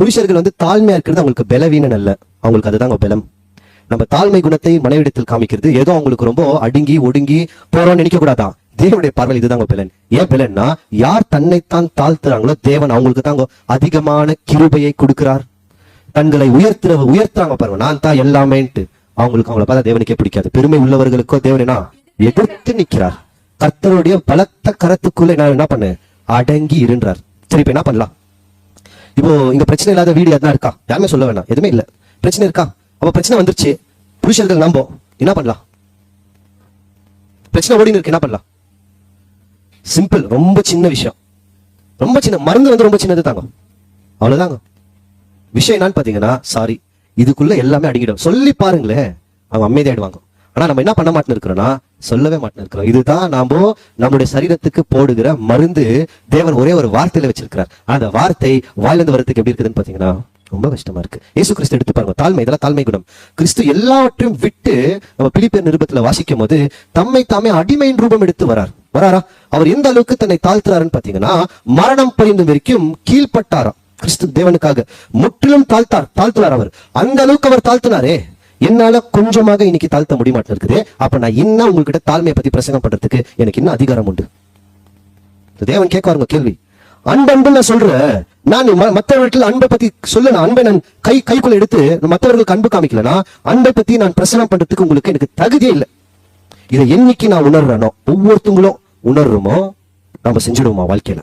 புருஷர்கள் வந்து தாழ்மையா இருக்கிறது அவங்களுக்கு பலவீனம் அல்ல. அவங்களுக்கு அதுதாங்க பலம். நம்ம தாழ்மை குணத்தை மனைவிடத்தில் காமிக்கிறது ஏதோ அவங்களுக்கு ரொம்ப அடுங்கி ஒடுங்கி போறோம்னு நினைக்க கூடாதான் தேவனுடைய பார்வை இதுதாங்க பிளன் ஏன் பிளன்னா யார் தன்னைத்தான் தாழ்த்துறாங்களோ தேவன் அவங்களுக்கு தாங்க அதிகமான கிருபையை கொடுக்கிறார். தங்களை உயர்த்துற உயர்த்துறாங்க பாருங்க நான் தான் எல்லாமேன்ட்டு. அவங்களுக்கு அவங்கள பார்த்தா தேவனுக்கே பிடிக்காது. பெருமை உள்ளவர்களுக்கோ தேவனா எதிர்த்து நிக்கிறார் கர்த்தருடைய பலத்த கரத்துக்குள்ள நான் என்ன பண்ணு அடங்கி இருன்றார். சரி இப்ப என்ன பண்ணலாம்? இப்போ இங்க பிரச்சனை இல்லாத வீடு எதனா இருக்கா? யாருமே சொல்ல வேணாம். எதுவுமே இல்ல. பிரச்சனை இருக்கா? அப்ப பிரச்சனை வந்துருச்சு. புருஷர்கள் நம்போ என்ன பண்ணலாம்? பிரச்சனை ஓடின்னு இருக்கு. என்ன பண்ணலாம்? சிம்பிள் ரொம்ப சின்ன விஷயம். ரொம்ப சின்ன மருந்து வந்து ரொம்ப சின்னது தாங்க. அவ்வளவுதாங்க. விஷயம் என்னன்னு பாத்தீங்கன்னா சாரி இதுக்குள்ள எல்லாமே அடங்கிடும். சொல்லி பாருங்களேன். அவங்க அமைதியாயிடுவாங்க. ஆனா நம்ம என்ன பண்ண மாட்டேன்னு இருக்கிறோம்னா சொல்லவே மாட்டேன் இருக்கிறோம் இதுதான் நாம நம்முடைய சரீரத்துக்கு போடுகிற மருந்து. தேவன் ஒரே ஒரு வார்த்தையில வச்சிருக்கிறார். அந்த வார்த்தை வாயிலிருந்து வரத்துக்கு எப்படி இருக்குதுன்னு பாத்தீங்கன்னா ரொம்ப கஷ்டமா இருக்கு. இயேசு கிறிஸ்து எடுத்து பாருங்க தாழ்மை இதெல்லாம் தாழ்மை குணம். கிறிஸ்து எல்லாவற்றையும் விட்டு நம்ம பிலிப்பியர் நிருபத்துல வாசிக்கும் போது தம்மை தாமே அடிமையின் ரூபம் எடுத்து வரார். வராரா? அவர் எந்த அளவுக்கு தன்னை தாழ்த்துறாருன்னு பாத்தீங்கன்னா மரணம் பரிந்து வரைக்கும் கீழ்ப்பட்டாராம். கிறிஸ்து தேவனுக்காக முற்றிலும் தாழ்த்தார் தாழ்த்தினார் அவர். அந்த அளவுக்கு அவர் தாழ்த்தினாரே. என்னால கொஞ்சமாக இன்னைக்கு தாழ்த்த முடிய இருக்குது அப்ப நான் இன்னும் உங்ககிட்ட தாழ்மையை பத்தி பிரசங்கம் பண்றதுக்கு எனக்கு இன்னும் அதிகாரம் உண்டு? தேவன் கேட்க கேள்வி. அன்பு நான் சொல்றேன் நான் ம- மத்தவர்கள் அன்பை பத்தி சொல்ல நான் அன்பை நான் கை கைக்குள்ள எடுத்து மற்றவர்களுக்கு அன்பு காமிக்கலனா அன்பை பத்தி நான் பிரசனம் பண்றதுக்கு உங்களுக்கு எனக்கு தகுதியே இல்லை. இதை என்னைக்கு நான் உணர்றேனோ ஒவ்வொருத்தங்களும் உணர்றோமோ நம்ம செஞ்சிடுவோமா வாழ்க்கையில?